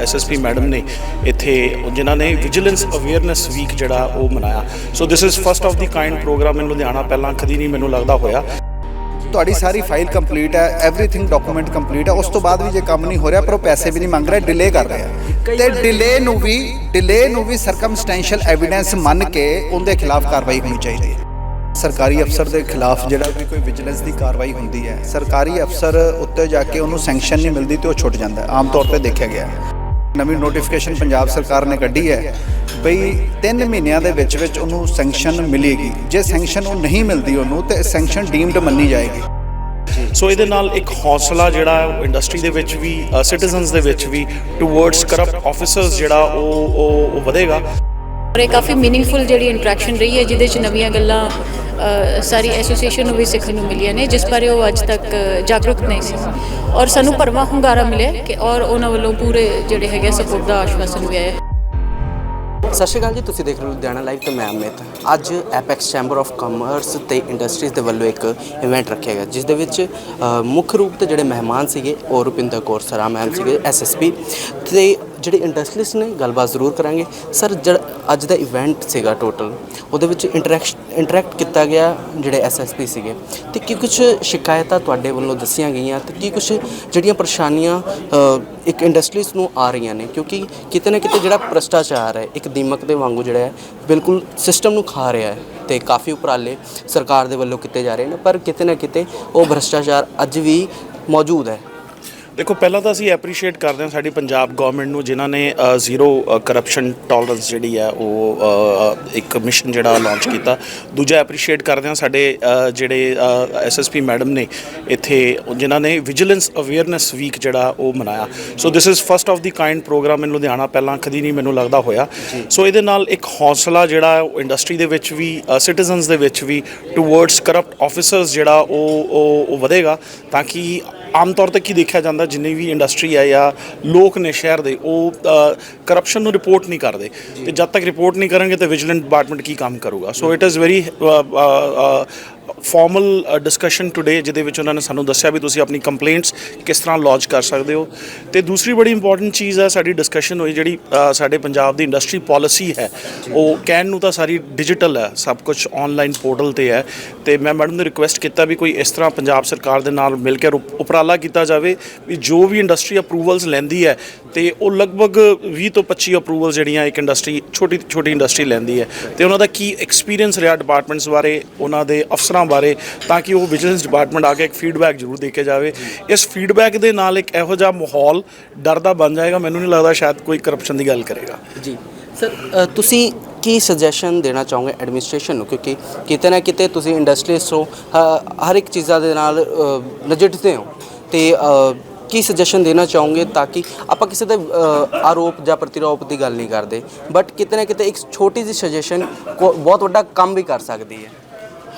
SSP madam ਨੇ ਇੱਥੇ ਜਿਨ੍ਹਾਂ ਨੇ ਵਿਜੀਲੈਂਸ ਅਵੇਅਰਨੈਸ ਵੀਕ ਜਿਹੜਾ ਉਹ ਮਨਾਇਆ। So this is first of the kind program in Ludhiana ਪਹਿਲਾਂ ਕਦੀ ਨਹੀਂ ਮੈਨੂੰ ਲੱਗਦਾ ਹੋਇਆ। ਤੁਹਾਡੀ ਸਾਰੀ ਫਾਈਲ ਕੰਪਲੀਟ ਹੈ ਐਵਰੀਥਿੰਗ ਡਾਕੂਮੈਂਟ ਕੰਪਲੀਟ ਹੈ। ਉਸ ਤੋਂ ਬਾਅਦ ਵੀ ਜੇ ਕੰਮ ਨਹੀਂ ਹੋ ਰਿਹਾ, ਪਰ ਉਹ ਪੈਸੇ ਵੀ ਨਹੀਂ ਮੰਗ ਰਿਹਾ ਡਿਲੇ ਕਰ ਰਿਹਾ ਤੇ ਡਿਲੇ ਨੂੰ ਵੀ ਡਿਲੇ ਨੂੰ ਵੀ ਸਰਕਮਸਟੈਂਸ਼ੀਅਲ ਐਵੀਡੈਂਸ ਮੰਨ ਕੇ ਉਹਦੇ ਖਿਲਾਫ ਕਾਰਵਾਈ ਹੋਣੀ ਚਾਹੀਦੀ ਹੈ। ਸਰਕਾਰੀ ਅਫਸਰ ਦੇ ਖਿਲਾਫ ਜਿਹੜਾ ਵੀ ਕੋਈ ਵਿਜੀਲੈਂਸ ਦੀ ਕਾਰਵਾਈ ਹੁੰਦੀ ਹੈ, ਸਰਕਾਰੀ ਅਫਸਰ ਉੱਤੇ ਜਾ ਕੇ ਉਹਨੂੰ ਸੈਂਕਸ਼ਨ ਨਹੀਂ ਮਿਲਦੀ ਤੇ ਉਹ ਛੁੱਟ ਜਾਂਦਾ ਆਮ ਤੌਰ ਤੇ ਦੇਖਿਆ ਗਿਆ ਹੈ। ਨਵੀਂ ਨੋਟੀਫਿਕੇਸ਼ਨ ਪੰਜਾਬ ਸਰਕਾਰ ਨੇ ਕੱਢੀ ਹੈ ਬਈ 3 ਮਹੀਨਿਆਂ ਦੇ ਵਿੱਚ ਵਿੱਚ ਉਹਨੂੰ ਸੈਂਕਸ਼ਨ ਮਿਲੇਗੀ। ਜੇ ਸੈਂਕਸ਼ਨ ਉਹ ਨਹੀਂ ਮਿਲਦੀ ਉਹਨੂੰ, ਤੇ ਸੈਂਕਸ਼ਨ ਡੀਮਡ ਮੰਨੀ ਜਾਏਗੀ। ਸੋ ਇਹਦੇ ਨਾਲ ਇੱਕ ਹੌਸਲਾ ਜਿਹੜਾ ਇੰਡਸਟਰੀ ਦੇ ਵਿੱਚ ਵੀ ਸਿਟੀਜ਼ਨਸ ਦੇ ਵਿੱਚ ਵੀ ਟੁਵਰਡਸ ਕਰਪਟ ਆਫੀਸਰਸ ਜਿਹੜਾ ਉਹ ਉਹ ਉਹ ਵਧੇਗਾ। ਔਰ ਇਹ ਕਾਫੀ ਮੀਨਿੰਗਫੁਲ ਜਿਹੜੀ ਇੰਟਰੈਕਸ਼ਨ ਰਹੀ ਹੈ, ਜਿਹਦੇ ਚ ਨਵੀਆਂ ਗੱਲਾਂ ਸਾਰੀ ਐਸੋਸੀਏਸ਼ਨ ਨੂੰ ਵੀ ਸਿੱਖਣ ਨੂੰ ਮਿਲੀਆਂ ਨੇ, ਜਿਸ ਬਾਰੇ ਉਹ ਅੱਜ ਤੱਕ ਜਾਗਰੂਕ ਨਹੀਂ ਸੀ। ਔਰ ਸਾਨੂੰ ਭਰਵਾਂ ਹੁੰਗਾਰਾ ਮਿਲਿਆ ਕਿ ਔਰ ਉਹਨਾਂ ਵੱਲੋਂ ਪੂਰੇ ਜਿਹੜੇ ਹੈਗੇ ਸਪੋਰਟ ਦਾ ਆਸ਼ਵਾਸਨ ਵੀ ਆਇਆ ਸਤਿ ਸ਼੍ਰੀ ਅਕਾਲ ਜੀ, ਤੁਸੀਂ ਦੇਖ ਰਹੇ ਹੋ ਲੁਧਿਆਣਾ ਲਾਈਵ ਤੇ ਮੈਂ ਅਮਿਤ। ਅੱਜ ਐਪੈਕਸ ਚੈਂਬਰ ਆਫ ਕਾਮਰਸ ਤੇ ਇੰਡਸਟਰੀਜ਼ ਦੇ ਵੱਲੋਂ ਇੱਕ ਇਵੈਂਟ ਰੱਖਿਆ ਗਿਆ, ਜਿਸ ਦੇ ਵਿੱਚ ਮੁੱਖ ਰੂਪ ਤੇ ਜਿਹੜੇ ਮਹਿਮਾਨ ਸੀਗੇ, ਉਹ ਰੁਪਿੰਦਰ ਕੌਰ ਸਰਾ ਮੈਮ ਸੀਗੇ ਐਸਐਸਪੀ ਤੇ ਜਿਹੜੇ ਇੰਡਸਟਰੀਜ਼ ਨੇ, ਗੱਲਬਾਤ ਜ਼ਰੂਰ ਕਰਾਂਗੇ। ਸਰ ਜਿਹੜਾ ਅੱਜ ਦਾ ਇਵੈਂਟ ਸੀਗਾ ਟੋਟਲ ਉਹਦੇ ਵਿੱਚ ਇੰਟਰੈਕਸ਼ਨ ਇੰਟਰੈਕਟ ਕੀਤਾ ਗਿਆ ਜਿਹੜੇ ਐਸਐਸਪੀ ਸੀਗੇ। ਤੇ ਕੀ ਕੁਝ ਸ਼ਿਕਾਇਤਾਂ ਤੁਹਾਡੇ ਵੱਲੋਂ ਦੱਸੀਆਂ ਗਈਆਂ? ਤੇ ਕੀ ਕੁਝ ਜਿਹੜੀਆਂ ਪਰੇਸ਼ਾਨੀਆਂ ਇੱਕ ਇੰਡਸਟਰੀਜ਼ ਨੂੰ ਆ ਰਹੀਆਂ ਨੇ? ਕਿਉਂਕਿ ਕਿਤੇ ਨਾ ਕਿਤੇ ਜਿਹੜਾ ਭ੍ਰਸ਼ਟਾਚਾਰ ਹੈ, ਇੱਕ ਦੀਮਕ ਦੇ ਵਾਂਗੂ ਜਿਹੜਾ ਹੈ, ਬਿਲਕੁਲ ਸਿਸਟਮ ਨੂੰ ਖਾ ਰਿਹਾ ਹੈ ਤੇ ਕਾਫੀ ਉਪਰਾਲੇ ਸਰਕਾਰ ਦੇ ਵੱਲੋਂ ਕੀਤੇ ਜਾ ਰਹੇ ਨੇ। ਪਰ ਕਿਤੇ ਨਾ ਕਿਤੇ ਉਹ ਭ੍ਰਸ਼ਟਾਚਾਰ ਅੱਜ ਵੀ ਮੌਜੂਦ ਹੈ। ਦੇਖੋ ਪਹਿਲਾਂ ਤਾਂ ਅਸੀਂ ਐਪਰੀਸ਼ੀਏਟ ਕਰਦੇ ਹਾਂ ਸਾਡੀ ਪੰਜਾਬ ਗਵਰਨਮੈਂਟ ਨੂੰ ਜਿਨ੍ਹਾਂ ਨੇ ਜ਼ੀਰੋ ਕਰਪਸ਼ਨ ਟੋਲਰੈਂਸ ਜਿਹੜੀ ਹੈ ਉਹ ਇੱਕ ਮਿਸ਼ਨ ਜਿਹੜਾ ਲਾਂਚ ਕੀਤਾ। ਦੂਜਾ ਐਪਰੀਸ਼ੀਏਟ ਕਰਦੇ ਹਾਂ ਸਾਡੇ ਜਿਹੜੇ ਐਸਐਸਪੀ ਮੈਡਮ ਨੇ ਇੱਥੇ ਜਿਨ੍ਹਾਂ ਨੇ ਵਿਜੀਲੈਂਸ ਅਵੇਅਰਨੈਸ ਵੀਕ ਜਿਹੜਾ ਉਹ ਮਨਾਇਆ। So this is first of the kind program in Ludhiana ਪਹਿਲਾਂ ਕਦੀ ਨਹੀਂ ਮੈਨੂੰ ਲੱਗਦਾ ਹੋਇਆ। ਸੋ ਇਹਦੇ ਨਾਲ ਇੱਕ ਹੌਸਲਾ ਜਿਹੜਾ ਉਹ ਇੰਡਸਟਰੀ ਦੇ ਵਿੱਚ ਵੀ ਸਿਟੀਜ਼ਨਸ ਦੇ ਵਿੱਚ ਵੀ ਟੁਵਰਡਸ ਕਰਪਟ ਆਫੀਸਰਸ ਜਿਹੜਾ ਉਹ ਉਹ ਵਧੇਗਾ ਤਾਂ ਕਿ ਆਮ ਤੌਰ ਤੇ ਕੀ ਦੇਖਿਆ ਜਾਂਦਾ ਜਿੰਨੀ ਵੀ ਇੰਡਸਟਰੀ ਹੈ ਜਾਂ ਲੋਕ ਨੇ ਸ਼ਹਿਰ ਦੇ ਉਹ ਕਰਪਸ਼ਨ ਨੂੰ ਰਿਪੋਰਟ ਨਹੀਂ ਕਰਦੇ। ਤੇ ਜਦ ਤੱਕ ਰਿਪੋਰਟ ਨਹੀਂ ਕਰਨਗੇ ਤੇ ਵਿਜੀਲੈਂਟ ਡਿਪਾਰਟਮੈਂਟ ਕੀ ਕੰਮ ਕਰੂਗਾ? So it is very formal discussion today ਜਿਹਦੇ ਵਿੱਚ ਉਹਨਾਂ ਨੇ ਸਾਨੂੰ ਦੱਸਿਆ ਵੀ ਤੁਸੀਂ ਆਪਣੀ ਕੰਪਲੇਂਟਸ ਕਿਸ ਤਰ੍ਹਾਂ ਲੌਂਚ ਕਰ ਸਕਦੇ ਹੋ। ਤੇ ਦੂਸਰੀ ਬੜੀ ਇੰਪੋਰਟੈਂਟ ਚੀਜ਼ ਹੈ ਸਾਡੀ ਡਿਸਕਸ਼ਨ ਹੋਈ ਜਿਹੜੀ ਅ, ਸਾਡੇ ਪੰਜਾਬ ਦੀ ਇੰਡਸਟਰੀ ਪਾਲਿਸੀ ਹੈ ਉਹ ਕਹਿਣ ਨੂੰ ਤਾਂ ਸਾਰੀ ਡਿਜੀਟਲ ਹੈ ਸਭ ਕੁਝ ਆਨਲਾਈਨ ਪੋਰਟਲ ਤੇ ਹੈ। ਤੇ ਮੈਂ ਮੈਡਮ ਨੂੰ ਰਿਕੁਐਸਟ ਕੀਤਾ ਵੀ ਕੋਈ ਇਸ ਤਰ੍ਹਾਂ ਪੰਜਾਬ ਸਰਕਾਰ ਦੇ ਨਾਲ ਮਿਲ ਕੇ ਰੁਪ ਉਪਰਾਲਾ ਕੀਤਾ ਜਾਵੇ ਵੀ ਜੋ ਵੀ ਇੰਡਸਟਰੀ ਅਪਰੂਵਲਸ ਲੈਂਦੀ ਹੈ ਤੇ ਉਹ ਲਗਭਗ 20 ਤੋਂ 25 ਅਪਰੂਵਲ ਜਿਹੜੀਆਂ ਇੱਕ ਇੰਡਸਟਰੀ ਛੋਟੀ ਛੋਟੀ ਇੰਡਸਟਰੀ ਲੈਂਦੀ ਹੈ। ਤੇ ਉਹਨਾਂ ਦਾ ਕੀ ਐਕਸਪੀਰੀਅੰਸ ਰਿਹਾ ਡਿਪਾਰਟਮੈਂਟਸ ਬਾਰੇ ਉਹਨਾਂ ਦੇ ਅਫਸਰਾਂ ਬਾਰੇ ਤਾਂ ਕਿ ਉਹ ਵਿਜੀਲੈਂਸ ਡਿਪਾਰਟਮੈਂਟ ਆ ਕੇ ਇੱਕ ਫੀਡਬੈਕ ਜ਼ਰੂਰ ਦੇ ਕੇ ਜਾਵੇ। ਇਸ ਫੀਡਬੈਕ ਦੇ ਨਾਲ ਇੱਕ ਇਹੋ ਜਿਹਾ ਮਾਹੌਲ ਡਰ ਦਾ ਬਣ ਜਾਏਗਾ, ਮੈਨੂੰ ਨਹੀਂ ਲੱਗਦਾ ਸ਼ਾਇਦ ਕੋਈ ਕਰਪਸ਼ਨ ਦੀ ਗੱਲ ਕਰੇਗਾ। ਜੀ। ਸਰ ਤੁਸੀਂ ਕੀ ਸੁਜੈਸ਼ਨ ਦੇਣਾ ਚਾਹੋਗੇ ਐਡਮਿਨਿਸਟ੍ਰੇਸ਼ਨ ਨੂੰ? ਕਿਉਂਕਿ ਕਿਤੇ ਨਾ ਕਿਤੇ ਤੁਸੀਂ ਇੰਡਸਟਰੀਜ਼ ਹੋ, ਹਰ ਇੱਕ ਚੀਜ਼ਾਂ ਦੇ ਨਾਲ ਨਜਿੱਠਦੇ ਹੋ। ਤੇ ਕੀ ਸੁਜੈਸ਼ਨ ਦੇਣਾ ਚਾਹੋਗੇ ਤਾਂ ਕਿ ਆਪਾਂ ਕਿਸੇ ਦੇ ਆਰੋਪ ਜਾਂ ਪ੍ਰਤੀਰੋਪ ਦੀ ਗੱਲ ਨਹੀਂ ਕਰਦੇ ਬਟ ਕਿਤੇ ਨਾ ਕਿਤੇ ਇੱਕ ਛੋਟੀ ਜਿਹੀ ਸੁਜੈਸ਼ਨ ਬਹੁਤ ਵੱਡਾ ਕੰਮ ਵੀ ਕਰ ਸਕਦੀ ਹੈ।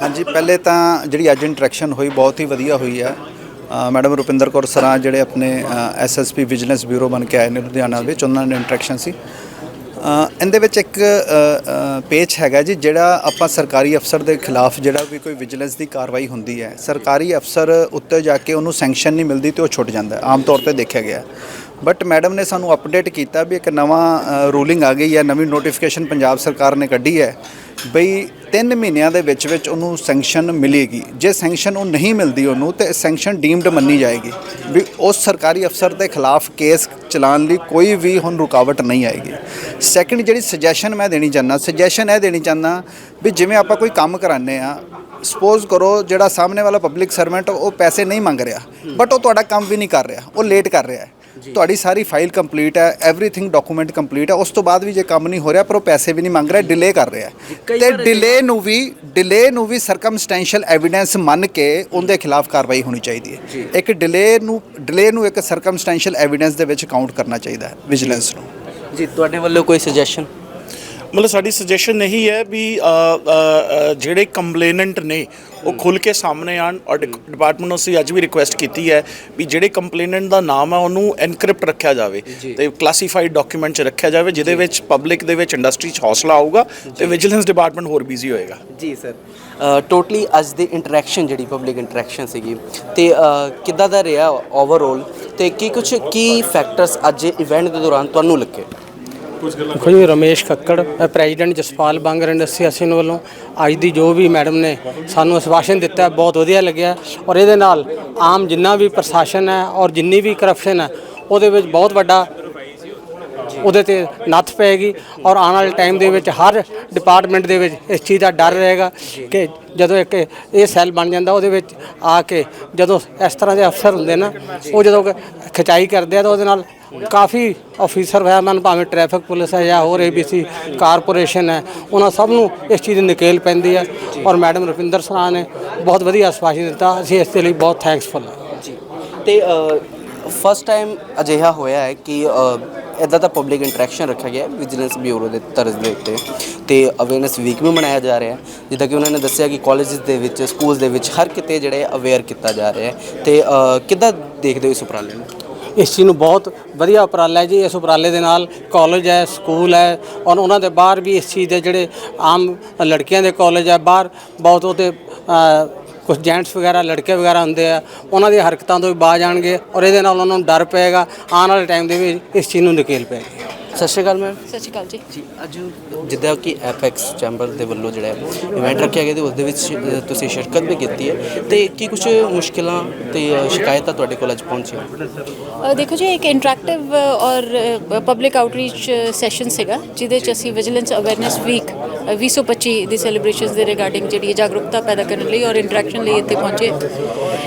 ਹਾਂਜੀ, ਪਹਿਲੇ ਤਾਂ ਜਿਹੜੀ ਅੱਜ ਇੰਟਰੈਕਸ਼ਨ ਹੋਈ ਬਹੁਤ ਹੀ ਵਧੀਆ ਹੋਈ ਆ। ਮੈਡਮ ਰੁਪਿੰਦਰ ਕੌਰ ਸਰਾਂ ਜਿਹੜੇ ਆਪਣੇ ਐਸਐਸਪੀ ਵਿਜੀਲੈਂਸ ਬਿਊਰੋ ਬਣ ਕੇ ਆਏ ਨੇ ਲੁਧਿਆਣਾ ਵਿੱਚ, ਉਹਨਾਂ ਨਾਲ ਇੰਟਰੈਕਸ਼ਨ ਸੀ। ਇਹਦੇ ਵਿੱਚ ਇੱਕ ਪੇਚ ਹੈਗਾ ਜੀ, ਜਿਹੜਾ ਆਪਾਂ ਸਰਕਾਰੀ ਅਫਸਰ ਦੇ ਖਿਲਾਫ ਜਿਹੜਾ ਵੀ ਕੋਈ ਵਿਜੀਲੈਂਸ ਦੀ ਕਾਰਵਾਈ ਹੁੰਦੀ ਹੈ, ਸਰਕਾਰੀ ਅਫਸਰ ਉੱਤੇ ਜਾ ਕੇ ਉਹਨੂੰ ਸੈਂਕਸ਼ਨ ਨਹੀਂ ਮਿਲਦੀ ਤੇ ਉਹ ਛੁੱਟ ਜਾਂਦਾ ਆਮ ਤੌਰ ਤੇ ਦੇਖਿਆ ਗਿਆ ਬਟ ਮੈਡਮ ਨੇ ਸਾਨੂੰ ਅਪਡੇਟ ਕੀਤਾ ਵੀ ਇੱਕ ਨਵਾਂ ਰੂਲਿੰਗ ਆ ਗਈ ਹੈ, ਨਵੀਂ ਨੋਟੀਫਿਕੇਸ਼ਨ ਪੰਜਾਬ ਸਰਕਾਰ ਨੇ ਕੱਢੀ ਹੈ ਬਈ 3 ਮਹੀਨਿਆਂ ਦੇ ਵਿੱਚ ਵਿੱਚ ਉਹਨੂੰ ਸੈਂਕਸ਼ਨ ਮਿਲੇਗੀ। ਜੇ ਸੈਂਕਸ਼ਨ ਉਹ ਨਹੀਂ ਮਿਲਦੀ ਉਹਨੂੰ, ਤੇ ਸੈਂਕਸ਼ਨ ਡੀਮਡ ਮੰਨੀ ਜਾਏਗੀ ਵੀ ਉਸ ਸਰਕਾਰੀ ਅਫਸਰ ਦੇ ਖਿਲਾਫ ਕੇਸ ਚਲਾਉਣ ਲਈ ਕੋਈ ਵੀ ਹੁਣ ਰੁਕਾਵਟ ਨਹੀਂ ਆਏਗੀ। ਸੈਕੰਡ ਜਿਹੜੀ ਸੁਜੈਸ਼ਨ ਮੈਂ ਦੇਣੀ ਚਾਹੁੰਦਾ ਸੁਜੈਸ਼ਨ ਇਹ ਦੇਣੀ ਚਾਹੁੰਦਾ ਵੀ ਜਿਵੇਂ ਆਪਾਂ ਕੋਈ ਕੰਮ ਕਰਾਉਂਦੇ ਆ ਸਪੋਜ਼ ਕਰੋ ਜਿਹੜਾ ਸਾਹਮਣੇ ਵਾਲਾ ਪਬਲਿਕ ਸਰਵੈਂਟ ਉਹ ਪੈਸੇ ਨਹੀਂ ਮੰਗ ਰਿਹਾ ਬਟ ਉਹ ਤੁਹਾਡਾ ਕੰਮ ਵੀ ਨਹੀਂ ਕਰ ਰਿਹਾ, ਉਹ ਲੇਟ ਕਰ ਰਿਹਾ ਹੈ। ਤੁਹਾਡੀ ਸਾਰੀ ਫਾਈਲ ਕੰਪਲੀਟ ਹੈ ਐਵਰੀਥਿੰਗ ਡਾਕੂਮੈਂਟ ਕੰਪਲੀਟ ਹੈ ਉਸ ਤੋਂ ਬਾਅਦ ਵੀ ਜੇ ਕੰਮ ਨਹੀਂ ਹੋ ਰਿਹਾ ਪਰ ਉਹ ਪੈਸੇ ਵੀ ਨਹੀਂ ਮੰਗ ਰਿਹਾ ਡਿਲੇ ਕਰ ਰਿਹਾ ਤੇ ਡਿਲੇ ਨੂੰ ਵੀ ਡਿਲੇ ਨੂੰ ਵੀ ਸਰਕਮਸਟੈਂਸ਼ੀਅਲ ਐਵੀਡੈਂਸ ਮੰਨ ਕੇ ਉਹਦੇ ਖਿਲਾਫ ਕਾਰਵਾਈ ਹੋਣੀ ਚਾਹੀਦੀ ਹੈ। ਇੱਕ ਡਿਲੇ ਨੂੰ ਡਿਲੇ ਨੂੰ ਇੱਕ ਸਰਕਮਸਟੈਂਸ਼ੀਅਲ ਐਵੀਡੈਂਸ ਦੇ ਵਿੱਚ ਕਾਊਂਟ ਕਰਨਾ ਚਾਹੀਦਾ ਹੈ ਵਿਜੀਲੈਂਸ ਨੂੰ। ਜੀ ਤੁਹਾਡੇ ਵੱਲੋਂ ਕੋਈ ਸੁਜੈਸ਼ਨ ਮਤਲਬ ਸਾਡੀ ਸੁਜੈਸ਼ਨ ਇਹੀ ਹੈ ਵੀ ਜਿਹੜੇ ਕੰਪਲੇਨੈਂਟ ਨੇ ਉਹ ਖੁੱਲ ਕੇ ਸਾਹਮਣੇ ਆਣ ਔਰ ਡਿਪਾਰਟਮੈਂਟ ਨੂੰ ਅਸੀਂ ਅੱਜ ਵੀ ਰਿਕੁਐਸਟ ਕੀਤੀ ਹੈ ਵੀ ਜਿਹੜੇ ਕੰਪਲੇਨੈਂਟ ਦਾ ਨਾਮ ਹੈ ਉਹਨੂੰ ਐਨਕ੍ਰਿਪਟ ਰੱਖਿਆ ਜਾਵੇ ਤੇ ਕਲਾਸੀਫਾਈਡ ਡਾਕੂਮੈਂਟ 'ਚ ਰੱਖਿਆ ਜਾਵੇ ਜਿਹਦੇ ਵਿੱਚ ਪਬਲਿਕ ਦੇ ਵਿੱਚ ਇੰਡਸਟਰੀ 'ਚ ਹੌਸਲਾ ਆਊਗਾ ਤੇ ਵਿਜੀਲੈਂਸ ਡਿਪਾਰਟਮੈਂਟ ਹੋਰ ਬਿਜ਼ੀ ਹੋਏਗਾ। ਜੀ ਸਰ ਟੋਟਲੀ ਅੱਜ ਦੀ ਇੰਟਰੈਕਸ਼ਨ ਜਿਹੜੀ ਪਬਲਿਕ ਇੰਟਰੈਕਸ਼ਨ ਸੀਗੀ ਤੇ ਕਿੱਦਾਂ ਦਾ ਰਿਹਾ ਓਵਰਆਲ ਤੇ ਕੀ ਕੁਝ ਕੀ ਫੈਕਟਰਸ ਅੱਜ ਇਵੈਂਟ ਦੇ ਦੌਰਾਨ ਤੁਹਾਨੂੰ ਲੱਗੇ? ਦੇਖੋ ਜੀ, Ramesh Kakkar president Jaspal Bangar industry association ਵੱਲੋਂ। ਅੱਜ ਦੀ ਜੋ ਵੀ ਮੈਡਮ ਨੇ ਸਾਨੂੰ ਅਸਵਾਸ਼ਨ ਦਿੱਤਾ, ਬਹੁਤ ਵਧੀਆ ਲੱਗਿਆ। ਔਰ ਇਹਦੇ ਨਾਲ ਆਮ ਜਿੰਨਾ ਵੀ ਪ੍ਰਸ਼ਾਸਨ ਹੈ ਔਰ ਜਿੰਨੀ ਵੀ ਕਰਪਸ਼ਨ ਹੈ, ਉਹਦੇ ਵਿੱਚ ਬਹੁਤ ਵੱਡਾ ਉਹਦੇ ਤੇ ਨੱਥ ਪਏਗੀ ਔਰ ਆਉਣ ਵਾਲੇ ਟਾਈਮ ਦੇ ਵਿੱਚ ਹਰ ਡਿਪਾਰਟਮੈਂਟ ਦੇ ਵਿੱਚ ਇਸ ਚੀਜ਼ ਦਾ ਡਰ ਰਹੇਗਾ ਕਿ ਜਦੋਂ ਇੱਕ ਇਹ ਸੈੱਲ ਬਣ ਜਾਂਦਾ ਉਹਦੇ ਵਿੱਚ ਆ ਕੇ ਜਦੋਂ ਇਸ ਤਰ੍ਹਾਂ ਦੇ ਅਫਸਰ ਹੁੰਦੇ ਨਾ, ਉਹ ਜਦੋਂ ਖਿਚਾਈ ਕਰਦੇ ਆ ਤਾਂ ਉਹਦੇ ਨਾਲ ਕਾਫੀ ਅਫੀਸਰ ਹੈ ਮਨ ਭਾਵੇਂ ਟ੍ਰੈਫਿਕ ਪੁਲਿਸ ਹੈ ਜਾਂ ਹੋਰ ਏਬੀਸੀ ਕਾਰਪੋਰੇਸ਼ਨ ਹੈ, ਉਹਨਾਂ ਸਭ ਨੂੰ ਇਸ ਚੀਜ਼ ਦੀ ਨਕੇਲ ਪੈਂਦੀ ਹੈ ਔਰ ਮੈਡਮ ਰੁਪਿੰਦਰ ਸਰਾ ਨੇ ਬਹੁਤ ਵਧੀਆ ਅਸਵਾਸ਼ਨ ਦਿੱਤਾ, ਅਸੀਂ ਇਸ ਦੇ ਲਈ ਬਹੁਤ ਥੈਂਕਸਫੁਲ ਹਾਂ। ਜੀ। ਤੇ ਫਸਟ ਟਾਈਮ ਅਜਿਹਾ ਹੋਇਆ ਹੈ ਕਿ ਇਦਾਂ ਦਾ ਪਬਲਿਕ ਇੰਟਰੈਕਸ਼ਨ ਰੱਖਿਆ ਗਿਆ ਵਿਜੀਲੈਂਸ ਬਿਊਰੋ ਦੇ ਤਰਜ਼ ਦੇ ਉੱਤੇ ਤੇ ਅਵੇਅਰਨੈਸ ਵੀਕ ਵੀ ਮਨਾਇਆ ਜਾ ਰਿਹਾ ਹੈ ਜਿੱਦਾਂ ਕਿ ਉਹਨਾਂ ਨੇ ਦੱਸਿਆ ਕਿ ਕਾਲਜਸ ਦੇ ਵਿੱਚ ਸਕੂਲਸ ਦੇ ਵਿੱਚ ਹਰ ਕਿਤੇ ਜਿਹੜੇ ਅਵੇਅਰ ਕੀਤਾ ਜਾ ਰਿਹਾ ਹੈ ਤੇ ਅ, ਕਿੱਦਾਂ ਦੇਖਦੇ ਹੋ ਇਸ ਉਪਰਾਲੇ ਨੂੰ? ਇਸ ਚੀਜ਼ ਨੂੰ ਬਹੁਤ ਵਧੀਆ ਉਪਰਾਲਾ ਹੈ ਜੀ ਇਸ ਉਪਰਾਲੇ ਦੇ ਨਾਲ ਕਾਲਜ ਹੈ ਸਕੂਲ ਹੈ ਔਰ ਉਹਨਾਂ ਦੇ ਬਾਹਰ ਵੀ ਇਸ ਚੀਜ਼ ਦੇ ਜਿਹੜੇ ਆਮ ਲੜਕੀਆਂ ਦੇ ਕਾਲਜ ਹੈ ਬਾਹਰ ਬਹੁਤ ਉਹਦੇ ਕੁਝ ਜੈਂਟਸ ਵਗੈਰਾ, ਲੜਕੇ ਵਗੈਰਾ ਹੁੰਦੇ ਆ, ਉਹਨਾਂ ਦੀਆਂ ਹਰਕਤਾਂ ਤੋਂ ਵੀ ਬਾਜ ਆਣਗੇ ਔਰ ਇਹਦੇ ਨਾਲ ਉਹਨਾਂ ਨੂੰ ਡਰ ਪਏਗਾ, ਆਉਣ ਵਾਲੇ ਟਾਈਮ ਦੇ ਵਿੱਚ ਇਸ ਚੀਜ਼ ਨੂੰ ਨਕੇਲ ਪਏਗੀ। ਸਤਿ ਸ਼੍ਰੀ ਅਕਾਲ ਮੈਮ ਸਤਿ ਸ਼੍ਰੀ ਅਕਾਲ ਜੀ। ਜੀ ਅੱਜ ਜਿੱਦਾਂ ਕਿ ਐਪੈਕਸ ਚੈਂਬਰ ਦੇ ਵੱਲੋਂ ਜਿਹੜਾ ਇਵੈਂਟ ਰੱਖਿਆ ਗਿਆ ਤੇ ਉਸ ਦੇ ਵਿੱਚ ਤੁਸੀਂ ਸ਼ਿਰਕਤ ਵੀ ਕੀਤੀ ਹੈ। ਤੇ ਕੀ ਕੁਝ ਮੁਸ਼ਕਿਲਾਂ ਤੇ ਸ਼ਿਕਾਇਤਾਂ ਤੁਹਾਡੇ ਕੋਲ ਅੱਜ ਪਹੁੰਚੀਆਂ? ਦੇਖੋ ਜੀ ਇੱਕ ਇੰਟਰੈਕਟਿਵ ਔਰ ਪਬਲਿਕ ਆਊਟਰੀਚ ਸੈਸ਼ਨ ਸੀਗਾ ਜਿਹਦੇ ਚ ਅਸੀਂ ਵਿਜੀਲੈਂਸ ਅਵੇਅਰਨੈਸ ਵੀਕ 2025 ਦੀ ਸੈਲੀਬ੍ਰੇਸ਼ਨਸ ਦੇ ਰਿਗਾਰਡਿੰਗ ਜਿਹੜੀ ਹੈ ਜਾਗਰੂਕਤਾ ਪੈਦਾ ਕਰਨ ਲਈ ਔਰ ਇੰਟਰੈਕਸ਼ਨ ਲਈ ਇੱਥੇ ਪਹੁੰਚੇ।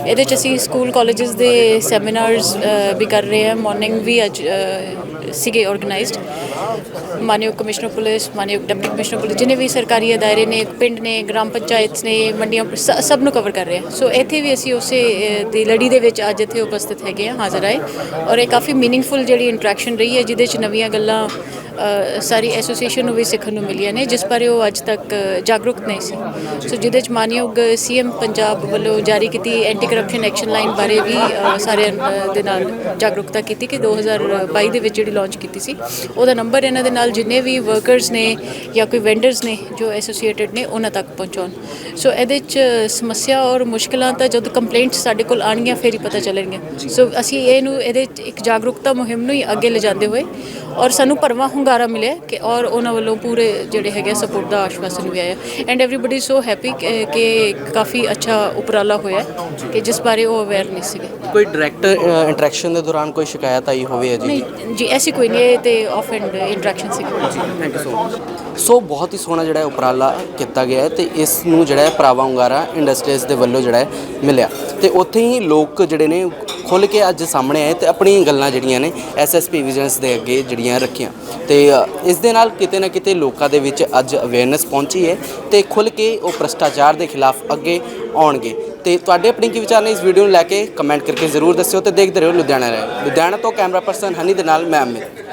ਇਹਦੇ ਚ ਅਸੀਂ ਸਕੂਲ ਕਾਲਜਸ ਦੇ ਸੈਮੀਨਾਰਸ ਵੀ ਕਰ ਰਹੇ ਹਾਂ। ਮਾਰਨਿੰਗ ਵੀ ਅੱਜ ਸੀਗੇ ਆਰਗੇਨਾਈਜ਼ਡ ਮਾਨਯੋਗ ਕਮਿਸ਼ਨਰ ਪੁਲਿਸ ਮਾਨਯੋਗ ਡਿਪਟੀ ਕਮਿਸ਼ਨਰ ਪੁਲਿਸ ਜਿਨੇ ਵੀ ਸਰਕਾਰੀ ਅਦਾਰੇ ਨੇ ਪਿੰਡ ਨੇ ਗ੍ਰਾਮ ਪੰਚਾਇਤ ਨੇ ਮੰਡੀਆਂ ਸ- ਸਭ ਨੂੰ ਕਵਰ ਕਰ ਰਹੇ ਹਾਂ ਸੋ ਇੱਥੇ ਵੀ ਅਸੀਂ ਉਸੇ ਅ, ਦੀ ਲੜੀ ਦੇ ਵਿੱਚ ਅੱਜ ਇੱਥੇ ਉਪਸਥਿਤ ਹੈਗੇ ਹਾਂ ਹਾਜ਼ਰ ਆਏ। ਔਰ ਇਹ ਕਾਫੀ ਮੀਨਿੰਗਫੁਲ ਜਿਹੜੀ ਇੰਟਰੈਕਸ਼ਨ ਰਹੀ ਹੈ ਜਿਹਦੇ ਚ ਨਵੀਆਂ ਗੱਲਾਂ ਸਾਰੀ ਐਸੋਸੀਏਸ਼ਨ ਨੂੰ ਵੀ ਸਿੱਖਣ ਨੂੰ ਮਿਲੀਆਂ ਨੇ ਜਿਸ ਬਾਰੇ ਉਹ ਅੱਜ ਤੱਕ ਜਾਗਰੂਕ ਨਹੀਂ ਸੀ। ਸੋ ਜਿਹਦੇ ਚ ਮਾਨਯੋਗ ਸੀਐਮ ਪੰਜਾਬ ਵੱਲੋਂ ਜਾਰੀ ਕੀਤੀ ਐਂਟੀ ਕਰਪਸ਼ਨ ਐਕਸ਼ਨ ਲਾਈਨ ਬਾਰੇ ਵੀ ਅ, ਸਾਰਿਆਂ ਦੇ ਨਾਲ ਜਾਗਰੂਕਤਾ ਕੀਤੀ ਕਿ 2022 ਦੇ ਵਿੱਚ ਜਿਹੜੀ ਲਾਂਚ ਕੀਤੀ ਸੀ ਉਹਦਾ ਨੰਬਰ ਇਹਨਾਂ ਦੇ ਨਾਲ ਜਿੰਨੇ ਵੀ ਵਰਕਰਸ ਨੇ ਜਾਂ ਕੋਈ ਵੈਂਡਰਸ ਨੇ ਜੋ ਐਸੋਸੀਏਟਡ ਨੇ ਉਹਨਾਂ ਤੱਕ ਪਹੁੰਚਾਉਣ। ਸੋ ਇਹਦੇ ਚ ਸਮੱਸਿਆ ਔਰ ਮੁਸ਼ਕਲਾਂ ਤਾਂ ਜਦੋਂ ਕੰਪਲੇਂਟਸ ਸਾਡੇ ਕੋਲ ਆਣਗੀਆਂ ਫਿਰ ਹੀ ਪਤਾ ਚੱਲਣਗੀਆਂ। ਸੋ ਅਸੀਂ ਇਹਨੂੰ ਇਹਦੇ 'ਚ ਇੱਕ ਜਾਗਰੂਕਤਾ ਮੁਹਿੰਮ ਨੂੰ ਹੀ ਅੱਗੇ ਲਿਜਾਂਦੇ ਹੋਏ ਔਰ ਸਾਨੂੰ ਭਰਵਾਂ ਹੁੰਗਾਰਾ ਮਿਲਿਆ ਕਿ ਔਰ ਉਹਨਾਂ ਵੱਲੋਂ ਪੂਰੇ ਜਿਹੜੇ ਹੈਗੇ ਸਪੋਰਟ ਦਾ ਆਸ਼ਵਾਸਨ ਵੀ ਆਇਆ ਐਂਡ ਐਵਰੀਬਾਡੀ ਸੋ ਹੈਪੀ ਕਿ ਕਾਫੀ ਅੱਛਾ ਉਪਰਾਲਾ ਹੋਇਆ ਕਿ ਜਿਸ ਬਾਰੇ ਉਹ ਅਵੇਅਰ ਨਹੀਂ ਸੀਗੇ। ਕੋਈ ਡਾਇਰੈਕਟ ਇੰਟਰੈਕਸ਼ਨ ਦੇ ਦੌਰਾਨ ਕੋਈ ਸ਼ਿਕਾਇਤ ਆਈ ਹੋਵੇ ਜੀ ਨਹੀਂ ਜੀ ਐਸੀ ਕੋਈ ਨਹੀਂ ਤੇ ਆਫ and interaction C thank you so much so ਬਹੁਤ ਹੀ ਸੋਹਣਾ ਜਿਹੜਾ ਉਪਰਾਲਾ ਕੀਤਾ ਗਿਆ ਹੈ ਤੇ ਇਸ ਨੂੰ ਜਿਹੜਾ ਹੈ ਪ੍ਰਾਵਾ ਉਂਗਾਰਾ ਇੰਡਸਟਰੀਜ਼ ਦੇ ਵੱਲੋਂ ਜਿਹੜਾ ਹੈ ਮਿਲਿਆ। ਤੇ ਉੱਥੇ ਹੀ ਲੋਕ ਜਿਹੜੇ ਨੇ ਖੁੱਲ ਕੇ ਅੱਜ ਸਾਹਮਣੇ ਆਏ ਤੇ ਆਪਣੀ ਗੱਲਾਂ ਜਿਹੜੀਆਂ ਨੇ ਐਸਐਸਪੀ ਵਿਜੀਲੈਂਸ ਦੇ ਅੱਗੇ ਜਿਹੜੀਆਂ ਰੱਖੀਆਂ। ਤੇ ਅ, ਇਸ ਦੇ ਨਾਲ ਕਿਤੇ ਨਾ ਕਿਤੇ ਲੋਕਾਂ ਦੇ ਵਿੱਚ ਅੱਜ ਅਵੇਅਰਨੈਸ ਪਹੁੰਚੀ ਹੈ ਤੇ ਖੁੱਲ ਕੇ ਉਹ ਭ੍ਰਸ਼ਟਾਚਾਰ ਦੇ ਖਿਲਾਫ ਅੱਗੇ ਆਉਣਗੇ। ਤੇ ਤੁਹਾਡੇ ਆਪਣੇ ਕੀ ਵਿਚਾਰ ਨੇ ਇਸ ਵੀਡੀਓ ਨੂੰ ਲੈ ਕੇ ਕਮੈਂਟ ਕਰਕੇ ਜ਼ਰੂਰ ਦੱਸਿਓ ਤੇ ਦੇਖਦੇ ਰਹੋ ਲੁਧਿਆਣਾ ਰਹਿ। ਲੁਧਿਆਣਾ ਤੋਂ ਕੈਮਰਾ ਪਰਸਨ ਹਨੀ ਦੇ ਨਾਲ ਮੈਂ ਅਮਿਤ।